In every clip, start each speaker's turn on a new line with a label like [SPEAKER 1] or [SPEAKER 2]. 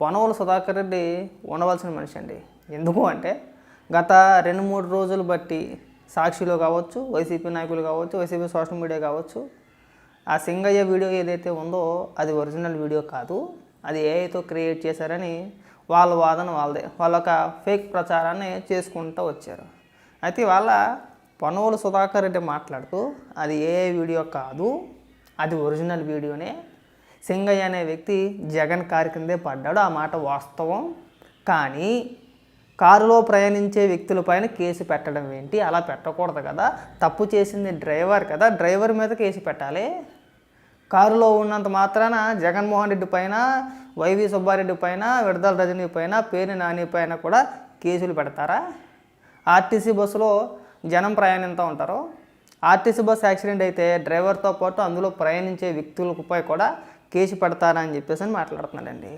[SPEAKER 1] పొనవల సుధాకర్ రెడ్డి ఉండవలసిన మనిషి అండి. ఎందుకు అంటే గత రెండు మూడు రోజులు బట్టి సాక్షిలో కావచ్చు వైసీపీ నాయకులు కావచ్చు వైసీపీ సోషల్ మీడియా కావచ్చు ఆ సింగయ్య వీడియో ఏదైతే ఉందో అది ఒరిజినల్ వీడియో కాదు. అది ఏఐతో క్రియేట్ చేశారని వాళ్ళ వాదన వాళ్ళదే. వాళ్ళ ఒక ఫేక్ ప్రచారాన్ని చేసుకుంటూ వచ్చారు. అయితే వాళ్ళ పనువులు సుధాకర్ రెడ్డి మాట్లాడుతూ అది ఏఐ వీడియో కాదు అది ఒరిజినల్ వీడియోనే సింగయ్య అనే వ్యక్తి జగన్ కారు కిందే పడ్డాడు. ఆ మాట వాస్తవం. కానీ కారులో ప్రయాణించే వ్యక్తులపైన కేసు పెట్టడం ఏంటి? అలా పెట్టకూడదు కదా. తప్పు చేసింది డ్రైవర్ కదా. డ్రైవర్ మీద కేసు పెట్టాలి. కారులో ఉన్నంత మాత్రాన జగన్మోహన్ రెడ్డి పైన వైవి సుబ్బారెడ్డి పైన విడదల రజనీ పైన పేరు నాని పైన కూడా కేసులు పెడతారా? ఆర్టీసీ బస్సులో జనం ప్రయాణిస్తూ ఉంటారు. ఆర్టీసీ బస్సు యాక్సిడెంట్ అయితే డ్రైవర్తో పాటు అందులో ప్రయాణించే వ్యక్తులపై కూడా కేసు పెడతారా అని చెప్పేసి అని మాట్లాడుతున్నాడండి.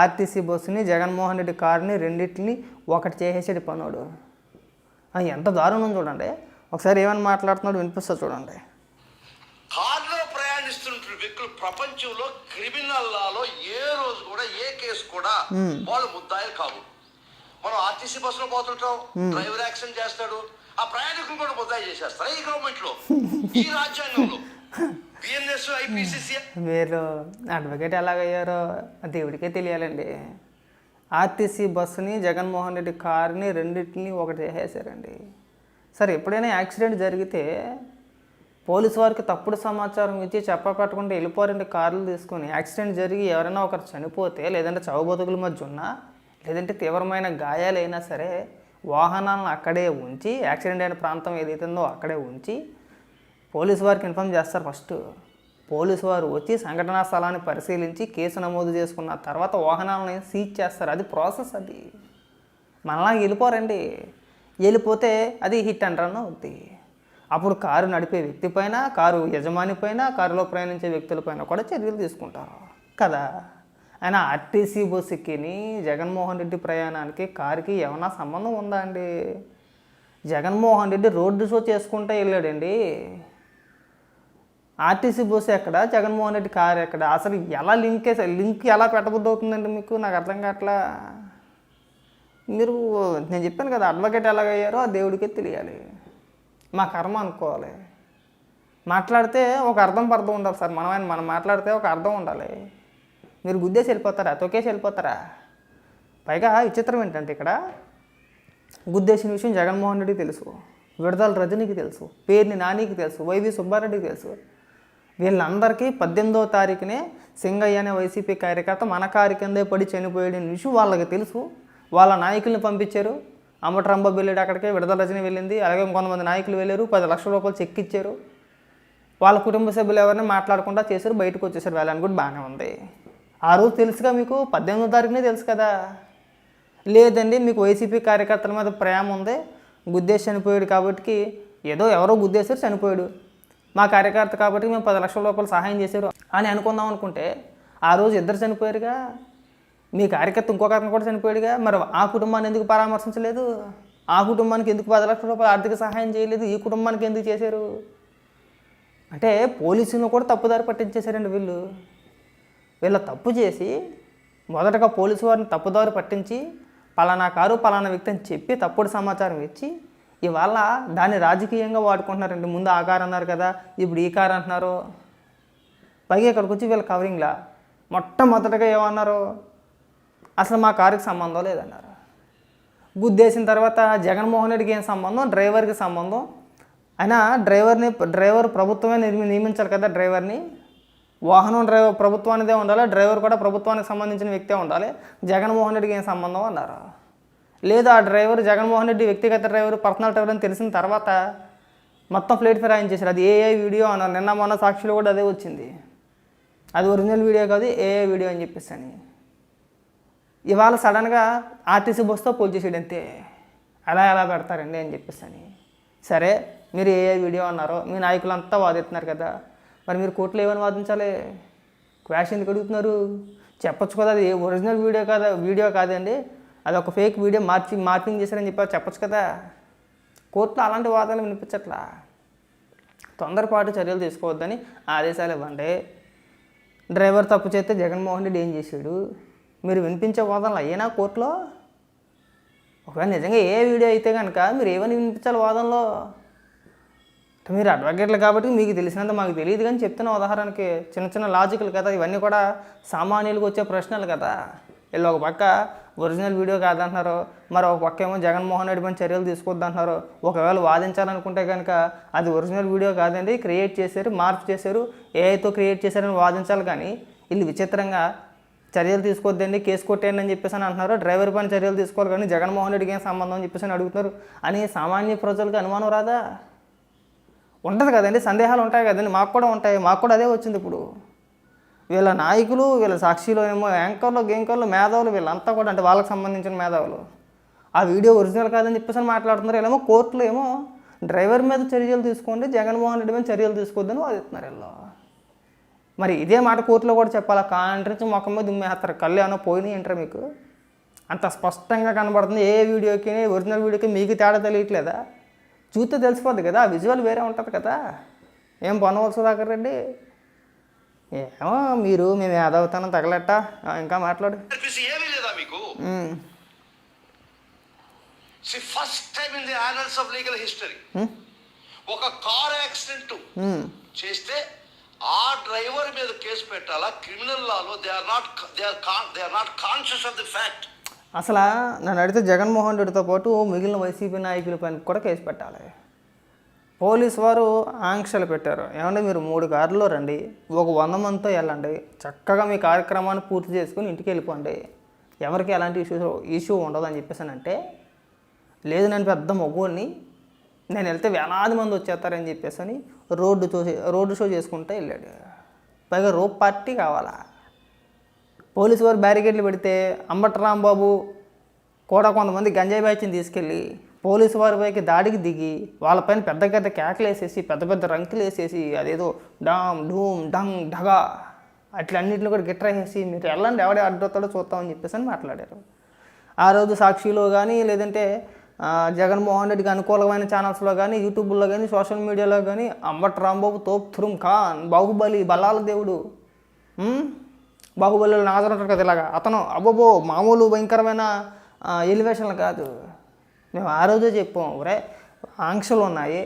[SPEAKER 1] ఆర్టీసీ బస్సుని జగన్మోహన్ రెడ్డి కారుని రెండింటిని ఒకటి చేసేసాడు పనోడు. ఎంత దారుణం చూడండి. ఒకసారి ఏమని మాట్లాడుతున్నాడు వినిపిస్తా చూడండి.
[SPEAKER 2] కారులో ప్రయాణిస్తున్న వ్యక్తులు ప్రపంచంలో క్రిమినల్ లాలో ఏ రోజు కూడా ఏ కేసు కూడా వాళ్ళు ముద్దాయిలు కావు. మనం ఆర్టీసీ బస్సులో పోతుంటాం డ్రైవర్ యాక్సిడెంట్ చేస్తాడు ఆ ప్రయాణికులు కూడా ముద్దాయి చేసేస్తారు. ఈ గవర్నమెంట్లో? ఈ రాజ్యాంగంలో.
[SPEAKER 1] మీరు అడ్వకేట్ ఎలాగయ్యారో దేవుడికే తెలియాలండి. ఆర్టీసీ బస్సుని జగన్మోహన్ రెడ్డి కారుని రెండింటిని ఒకటి చేసేసారండి. సరే ఎప్పుడైనా యాక్సిడెంట్ జరిగితే పోలీసు వారికి తప్పుడు సమాచారం ఇచ్చి చెప్పపెట్టకుండా వెళ్ళిపోరండి కార్లు తీసుకొని. యాక్సిడెంట్ జరిగి ఎవరైనా ఒకరు చనిపోతే లేదంటే చావు మధ్య ఉన్నా లేదంటే తీవ్రమైన గాయాలైనా సరే వాహనాలను అక్కడే ఉంచి యాక్సిడెంట్ అయిన ప్రాంతం ఏదైతుందో అక్కడే ఉంచి పోలీసు వారికి ఇన్ఫామ్ చేస్తారు ఫస్ట్. పోలీసు వారు వచ్చి సంఘటనా స్థలాన్ని పరిశీలించి కేసు నమోదు చేసుకున్న తర్వాత వాహనాలని సీజ్ చేస్తారు. అది ప్రాసెస్ అది. మనలా వెళ్ళిపోరండి. వెళ్ళిపోతే అది హిట్ అండ్ రన్ అవుద్ది. అప్పుడు కారు నడిపే వ్యక్తి పైన కారు యజమాని పైన కారులో ప్రయాణించే వ్యక్తులపైన కూడా చర్యలు తీసుకుంటారు. కదా? ఆయన ఆర్టీసీ బస్సు ఎక్కిని జగన్మోహన్ రెడ్డి ప్రయాణానికి కారుకి ఏమైనా సంబంధం ఉందా అండి? జగన్మోహన్ రెడ్డి రోడ్డు షో చేసుకుంటూ వెళ్ళాడండి. ఆర్టీసీ బస్సు ఎక్కడ? జగన్మోహన్ రెడ్డి కారు ఎక్కడ? అసలు ఎలా లింక్ వేసా లింక్ ఎలా పెట్టబుద్ధి అవుతుందండి మీకు? నాకు అర్థం కావట్లా. మీరు నేను చెప్పాను కదా అడ్వకేట్ ఎలాగయ్యారో ఆ దేవుడికే తెలియాలి. మా కర్మ అనుకోవాలి. మాట్లాడితే ఒక అర్థం పర్థం ఉండాలి సార్. మనం మనం మాట్లాడితే ఒక అర్థం ఉండాలి. మీరు గుద్దేసి వెళ్ళిపోతారా? తొక్కేసి వెళ్ళిపోతారా? పైగా విచిత్రం ఏంటంటే ఇక్కడ గుద్దేసిన విషయం జగన్మోహన్ రెడ్డికి తెలుసు. విడదల రజనీకి తెలుసు. పేర్ని నానికి తెలుసు. వైవి సుబ్బారెడ్డికి తెలుసు. వీళ్ళందరికీ పద్దెనిమిదో తారీఖునే సింగయ్య అనే వైసీపీ కార్యకర్త మన కారు కిందే పడి చనిపోయాడు విషయం వాళ్ళకి తెలుసు. వాళ్ళ నాయకుల్ని పంపించారు. అమటరంబ వెళ్ళాడు అక్కడికే విడదల రజని వెళ్ళింది. అలాగే కొంతమంది నాయకులు వెళ్ళారు. పది లక్షల రూపాయలు చెక్ ఇచ్చారు. వాళ్ళ కుటుంబ సభ్యులు ఎవరిని మాట్లాడకుండా చేశారు. బయటకు వచ్చేసారు. వెళ్ళని కూడా బాగానే ఉంది. ఆ రోజు తెలుసుగా మీకు? పద్దెనిమిదో తారీఖునే తెలుసు కదా? లేదండి మీకు వైసీపీ కార్యకర్తల మీద ప్రేమ ఉంది. గుద్దేసి చనిపోయాడు కాబట్టి ఏదో ఎవరో గుద్దేశారు చనిపోయాడు. మా కార్యకర్త కాబట్టి మేము పది లక్షల రూపాయలు సహాయం చేశారు అని అనుకుందాం అనుకుంటే ఆ రోజు ఇద్దరు చనిపోయారుగా. మీ కార్యకర్త ఇంకొక అతను కూడా చనిపోయాడుగా. మరి ఆ కుటుంబాన్ని ఎందుకు పరామర్శించలేదు? ఆ కుటుంబానికి ఎందుకు పది లక్షల రూపాయలు ఆర్థిక సహాయం చేయలేదు? ఈ కుటుంబానికి ఎందుకు చేశారు? అంటే పోలీసులను కూడా తప్పుదారి పట్టించేశారండి వీళ్ళు. వీళ్ళ తప్పు చేసి మొదటగా పోలీసు వారిని తప్పుదారి పట్టించి పలానా కారు పలానా వ్యక్తి అని చెప్పి తప్పుడు సమాచారం ఇచ్చి ఇవాళ దాన్ని రాజకీయంగా వాడుకుంటున్నారండి ముందు ఆ కారు అన్నారు కదా ఇప్పుడు ఈ కార్ అంటున్నారు. పైగా ఇక్కడికి వచ్చి వీళ్ళ కవరింగ్లా మొట్టమొదటగా ఏమన్నారు? అసలు మా కారుకి సంబంధం లేదన్నారు. గుద్దేసిన తర్వాత జగన్మోహన్ రెడ్డికి ఏం సంబంధం? డ్రైవర్కి సంబంధం. అయినా డ్రైవర్ని డ్రైవర్ ప్రభుత్వమే నిర్మి నియమించాలి కదా డ్రైవర్ని. వాహనం డ్రైవర్ ప్రభుత్వానిదే ఉండాలి డ్రైవర్ కూడా ప్రభుత్వానికి సంబంధించిన వ్యక్తే ఉండాలి. జగన్మోహన్ రెడ్డికి ఏం సంబంధం అన్నారు? లేదు ఆ డ్రైవర్ జగన్మోహన్ రెడ్డి వ్యక్తిగత డ్రైవర్ పర్సనల్ డ్రైవర్ అని తెలిసిన తర్వాత మొత్తం ప్లేట్ ఫిరాయించేశారు చేశారు. అది ఏఐ వీడియో అన్నారు. నిన్న మొన్న సాక్షిలో కూడా అదే వచ్చింది. అది ఒరిజినల్ వీడియో కాదు ఏఐ వీడియో అని చెప్పేసి అని. ఇవాళ సడన్గా ఆర్టీసీ బస్తో పోల్ చేసేడు అంతే. అలా ఎలా పెడతారండి అని చెప్పేసి అని. సరే మీరు ఏఐ వీడియో అన్నారో. మీ నాయకులంతా వాదిస్తున్నారు కదా. మరి మీరు కోర్టులో ఏమని వాదించాలి? క్వాష్ ఎందుకు అడుగుతున్నారు? చెప్పొచ్చు కదా అది ఒరిజినల్ వీడియో కాదా వీడియో కాదండి. అది ఒక ఫేక్ వీడియో మార్చి మార్పింగ్ చేశారని చెప్పి చెప్పచ్చు కదా. కోర్టులో అలాంటి వాదనలు వినిపించట్లా? తొందరపాటు చర్యలు తీసుకోవద్దని ఆదేశాలు ఇవ్వండి. డ్రైవర్ తప్పు చేస్తే జగన్మోహన్ రెడ్డి ఏం చేశాడు? మీరు వినిపించే వాదనలు అయ్యేనా కోర్టులో? ఒకవేళ నిజంగా ఏ వీడియో అయితే కనుక మీరు ఏమని వినిపించాలి వాదనలో? మీరు అడ్వకేట్లు కాబట్టి మీకు తెలిసినంత మాకు తెలియదు కానీ చెప్తున్న ఉదాహరణకి చిన్న చిన్న లాజికల్ కదా. ఇవన్నీ కూడా సామాన్యులకు వచ్చే ప్రశ్నలు కదా. వీళ్ళు ఒక పక్క ఒరిజినల్ వీడియో కాదంటున్నారు. మరి ఒక పక్క ఏమో జగన్మోహన్ రెడ్డి పైన చర్యలు తీసుకొద్దంటున్నారు. ఒకవేళ వాదించాలనుకుంటే కనుక అది ఒరిజినల్ వీడియో కాదండి క్రియేట్ చేశారు మార్పు చేశారు ఏఐతో క్రియేట్ చేశారని వాదించాలి కానీ వీళ్ళు విచిత్రంగా చర్యలు తీసుకోవద్దండి కేసు కొట్టేయండి అని చెప్పేసి అని అంటున్నారు. డ్రైవర్ పైన చర్యలు తీసుకోవాలి కానీ జగన్మోహన్ రెడ్డికి ఏం సంబంధం అని చెప్పేసి అని అడుగుతున్నారు. అని సామాన్య ప్రజలకు అనుమానం రాదా? ఉంటుంది కదండి సందేహాలు ఉంటాయి కదండి మాకు కూడా ఉంటాయి మాకు కూడా అదే వచ్చింది ఇప్పుడు. వీళ్ళ నాయకులు వీళ్ళ సాక్షిలో ఏమో యాంకర్లు గేంకర్లు మేధావులు వీళ్ళంతా కూడా అంటే వాళ్ళకి సంబంధించిన మేధావులు. ఆ వీడియో ఒరిజినల్ కాదని చెప్పేసి అని మాట్లాడుతున్నారు. వీళ్ళేమో కోర్టులో ఏమో డ్రైవర్ మీద చర్యలు తీసుకోండి జగన్మోహన్ రెడ్డి మీద చర్యలు తీసుకోవద్దని వాదిస్తున్నారు వీళ్ళు. మరి ఇదే మాట కోర్టులో కూడా చెప్పాలా? కాంట్రించి ముఖం మీద దుమ్మేస్తారు. కళ్ళు ఏమైనా పోయినాయి ఏంటారు మీకు? అంత స్పష్టంగా కనబడుతుంది. ఏ వీడియోకి ఒరిజినల్ వీడియోకి మీకు తేడా తెలియట్లేదా? చూస్తే తెలిసిపోద్ది కదా. ఆ విజువల్ వేరే ఉంటుంది కదా. ఏం పొనవలసి రెడ్డి? ఏమో మీరు మేము ఏదవుతానో తగలెట్ట? ఇంకా మాట్లాడు.
[SPEAKER 2] ఏమీ లేదా మీకు? First time in the annals of legal history ఒక కార్ యాక్సిడెంట్. చేస్తే ఆ డ్రైవర్ మీద కేసు పెట్టాలా? Criminal Lalo they are not they are they are not conscious of the fact
[SPEAKER 1] అసలు నన్ను అడిగితే జగన్మోహన్ రెడ్డితో పాటు మిగిలిన వైసీపీ నాయకుల పైన కూడా కేసు పెట్టాలి. పోలీస్ వారు ఆంక్షలు పెట్టారు. ఏమంటే మీరు మూడు కార్లో రండి. ఒక వంద మందితో వెళ్ళండి. చక్కగా మీ కార్యక్రమాన్ని పూర్తి చేసుకుని ఇంటికి వెళ్ళిపోండి. ఎవరికి ఎలాంటి ఇష్యూ ఇష్యూ ఉండదు అని చెప్పేసానంటే లేదు నేను పెద్ద మగోడిని నేను వెళ్తే వేలాది మంది వచ్చేస్తారని చెప్పేసి అని రోడ్డు చూసి రోడ్డు షో చేసుకుంటూ వెళ్ళాడు. పైగా రోప్ పార్టీ కావాలా? పోలీసు వారు బ్యారికేడ్లు పెడితే అంబట్ రాంబాబు కూడా కొంతమంది గంజాయి బ్యాచ్ని తీసుకెళ్ళి పోలీసు వారి పైకి దాడికి దిగి వాళ్ళపైన పెద్ద పెద్ద కేకలు వేసేసి పెద్ద పెద్ద రంకులు వేసేసి అదేదో డామ్ డూమ్ డంగ్ ఢగా అట్లన్నింటిని కూడా గిట్రేసేసి మీరు వెళ్ళండి ఎవడే అడ్డొస్తాడో చూస్తామని చెప్పేసి అని మాట్లాడారు. ఆ రోజు సాక్షిలో కానీ లేదంటే జగన్మోహన్ రెడ్డికి అనుకూలమైన ఛానల్స్లో కానీ యూట్యూబ్లో కానీ సోషల్ మీడియాలో కానీ అంబట్ రాంబాబు తోప్ థురుమ్ ఖాన్ బాహుబలి బల్లాల దేవుడు బాహుబలిలో నాజర్ ఉంటాడు కదా ఇలాగా. అతను అబ్బోబో మామూలు భయంకరమైన ఎలివేషన్లు కాదు. మేము ఆ రోజే చెప్పాం ఒరే ఆంక్షలు ఉన్నాయి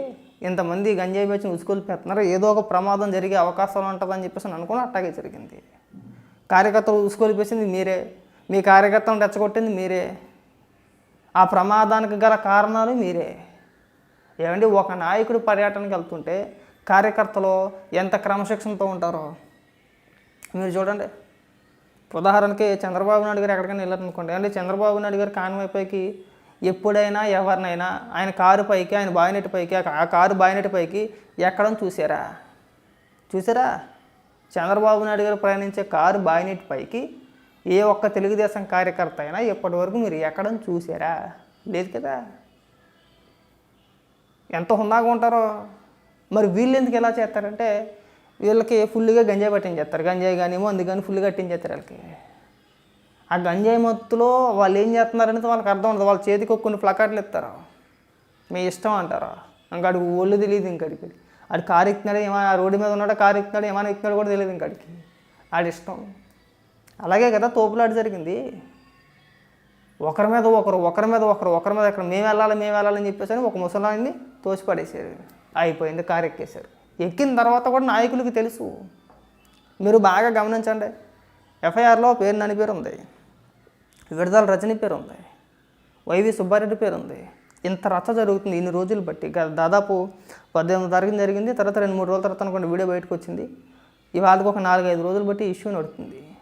[SPEAKER 1] ఇంతమంది గంజాయి బెచ్చిన ఉసుకొని పెడుతున్నారు ఏదో ఒక ప్రమాదం జరిగే అవకాశాలు ఉంటుందని చెప్పేసి నేను అనుకుని అట్టాగే జరిగింది. కార్యకర్తలు ఉసుకొలిపేసింది మీరే మీ కార్యకర్తను రెచ్చగొట్టింది మీరే ఆ ప్రమాదానికి గల కారణాలు మీరే. ఏమండి ఒక నాయకుడు పర్యటనకి వెళ్తుంటే కార్యకర్తలు ఎంత క్రమశిక్షణతో ఉంటారో? మీరు చూడండి. ఉదాహరణకి చంద్రబాబు నాయుడు గారు ఎక్కడికైనా వెళ్ళారనుకోండి అంటే చంద్రబాబు నాయుడు గారు కాన్వాయ్ ఎప్పుడైనా ఎవరినైనా ఆయన కారు పైకి ఆయన బాయినెట్ పైకి ఆ కారు బాయినెట్ పైకి ఎక్కడం చూసారా? చూసారా? చంద్రబాబు నాయుడు గారు ప్రయాణించే కారు బాయినెట్ పైకి ఏ ఒక్క తెలుగుదేశం కార్యకర్త అయినా ఇప్పటి వరకు మీరు ఎక్కడం చూసారా? లేదు కదా? ఎంత హుందాగా ఉంటారో? మరి వీళ్ళు ఎందుకు ఎలా చేస్తారంటే వీళ్ళకి ఫుల్గా గంజాయి పట్టించేస్తారు. గంజాయి కానీ మందు కానీ ఫుల్గా కట్టించేస్తారు వీళ్ళకి. ఆ గంజాయి మత్తులో వాళ్ళు ఏం చేస్తున్నారనేది వాళ్ళకి అర్థం ఉండదు. వాళ్ళ చేతికి కొన్ని ప్లకార్లు ఇస్తారా? మీ ఇష్టం అంటారా? ఇంకాడికి ఒళ్ళు తెలియదు ఇంకడికి ఆడు కారు ఎక్కుతున్నాడు ఏమైనా రోడ్డు మీద ఉన్నాడు కారు ఎక్కుతున్నాడు ఏమైనా ఎక్కుతున్నాడు కూడా తెలియదు ఇంకడికి ఆడి ఇష్టం. అలాగే కదా తోపులాట జరిగింది. ఒకరి మీద ఒకరు ఒకరి మీద ఒకరు ఒకరి మీద ఒకరు మేము వెళ్ళాలి మేము వెళ్ళాలని చెప్పేసి అని ఒక ముసలాన్ని తోసిపడేసారు అయిపోయింది కారు ఎక్కేశారు. ఎక్కిన తర్వాత కూడా నాయకులకి తెలుసు. మీరు బాగా గమనించండి. ఎఫ్ఐఆర్లో పేరు నని పేరు ఉంది. విడుదల రజని పేరు ఉంది వైవి సుబ్బారెడ్డి పేరు ఉంది ఇంత రచ్చ జరుగుతుంది ఇన్ని రోజులు బట్టి. గ- దాదాపు పద్దెనిమిది తారీఖున జరిగింది. తర్వాత రెండు మూడు రోజుల తర్వాత అనుకోండి వీడియో బయటకు వచ్చింది. ఇవాళకు ఒక నాలుగైదు రోజులు బట్టి ఇష్యూ నడుతుంది.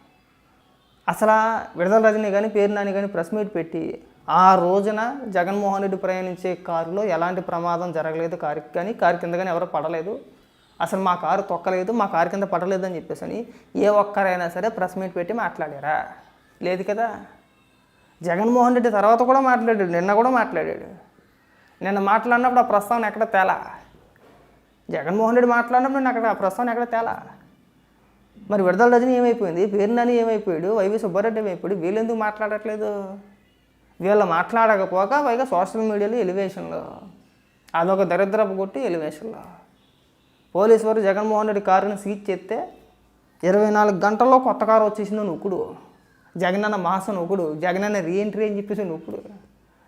[SPEAKER 1] అసలు విడదల విడుదల రజని కానీ పేరు నాని కానీ ప్రెస్ మీట్ పెట్టి ఆ రోజున జగన్మోహన్ రెడ్డి ప్రయాణించే కారులో ఎలాంటి ప్రమాదం జరగలేదు. కారుకి కానీ కారు కింద కానీ ఎవరు పడలేదు. అసలు మా కారు తొక్కలేదు మా కారు కింద పడలేదు అని చెప్పేసి అని ఏ ఒక్కరైనా సరే ప్రెస్ మీట్ పెట్టి మాట్లాడారా? లేదు కదా? జగన్మోహన్ రెడ్డి తర్వాత కూడా మాట్లాడాడు నిన్న కూడా మాట్లాడాడు. నిన్న మాట్లాడినప్పుడు ఆ ప్రస్తావన ఎక్కడ తేలా? జగన్మోహన్ రెడ్డి మాట్లాడినప్పుడు నేను అక్కడ ఆ ప్రస్తావన ఎక్కడ తేలా? మరి విడుదల రజని ఏమైపోయింది? పేరునాని ఏమైపోయాడు? వైవి సుబ్బారెడ్డి ఏమైపోయాడు? వీళ్ళు ఎందుకు మాట్లాడట్లేదు? వీళ్ళు మాట్లాడకపోక పైగా సోషల్ మీడియాలో ఎలివేషన్లో. అదొక దరిద్రపు కొట్టి ఎలివేషన్లో. పోలీసు వారు జగన్మోహన్ రెడ్డి కారుని సీజ్ చేస్తే ఇరవై నాలుగు గంటల్లో కొత్త కారు వచ్చేసింది ఉక్కుడు. జగనన్న మాసం ఒకడు జగనన్న రీఎంట్రీ అని చెప్పేసి నొక్కుడు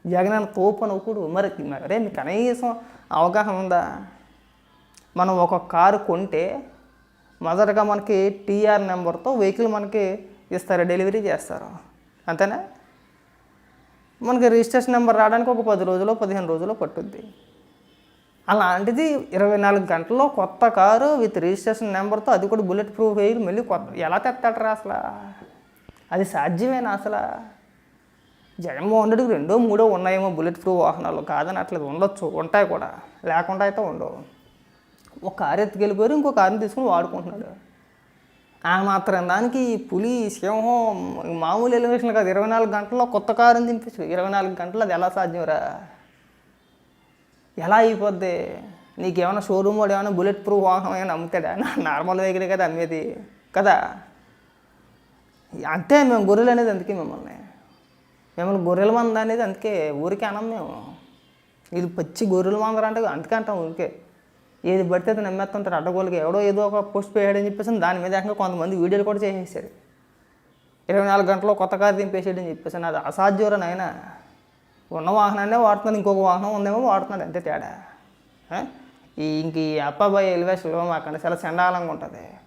[SPEAKER 1] జగనన్న తోపు ఒకడు మరి మరే కనీసం అవగాహన ఉందా? మనం ఒక కారు కొంటే మొదటగా మనకి టీఆర్ నెంబర్తో వెహికల్ మనకి ఇస్తారు డెలివరీ చేస్తారు. అంతేనా? మనకి రిజిస్ట్రేషన్ నెంబర్ రావడానికి ఒక పది రోజులు పదిహేను రోజులు పట్టుద్ది. అలాంటిది ఇరవై నాలుగు గంటల్లో కొత్త కారు విత్ రిజిస్ట్రేషన్ నెంబర్తో అది కూడా బుల్లెట్ ప్రూఫ్ వెహికల్ మళ్ళీ కొత్త ఎలా తెస్తాడరా అసలు? అది సాధ్యమేనా అసలు? జగన్మోహన్ రెడ్డికి రెండో మూడో ఉన్నాయేమో బుల్లెట్ ప్రూఫ్ వాహనాలు కాదని అట్లా ఉండొచ్చు ఉంటాయి కూడా. లేకుండా అయితే ఉండవు. ఒక కారు ఎత్తుకెళ్ళిపోయారు ఇంకో కారుని తీసుకుని వాడుకుంటున్నాడు ఆ మాత్రం దానికి పులి సింహం మామూలు ఎలివేషన్ కాదు. ఇరవై నాలుగు గంటల్లో కొత్త కారుని దింపించు ఇరవై నాలుగు గంటలు అది ఎలా సాధ్యంరా ఎలా అయిపోద్ది? నీకేమైనా షోరూమ్ వాడు ఏమైనా బుల్లెట్ ప్రూఫ్ వాహనం ఏమైనా అమ్ముతాడా? నా నార్మల్ వెహికల్ కదా అమ్మేది. కదా? అంతే మేము గొర్రెలు అనేది అందుకే మిమ్మల్ని. మిమ్మల్ని గొర్రెల మంద అనేది అందుకే ఊరికే అనం మేము. ఇది పచ్చి గొర్రెల మందరు అంటే అందుకే అంటాం ఊరికే. ఏది పడితే అది నమ్మేస్తుంటారు. అడ్డగోలుగా ఎవడో ఏదో ఒక పోస్ట్ వేయడని చెప్పేసి దాని మీద ఇంకా కొంతమంది వీడియోలు కూడా చేసేసారు. ఇరవై నాలుగు గంటల్లో కొత్త కారు దింపేసాడని చెప్పేసి అది అసాధ్యరా నాయన. ఉన్న వాహనాన్నే వాడుతున్నాడు ఇంకొక వాహనం ఉందేమో వాడుతున్నాడు అంతే తేడా. ఈ ఇంక ఈ అప్పాబాయి ఎలివేషన్లో మాకు చాలా చండాలంగా ఉంటుంది.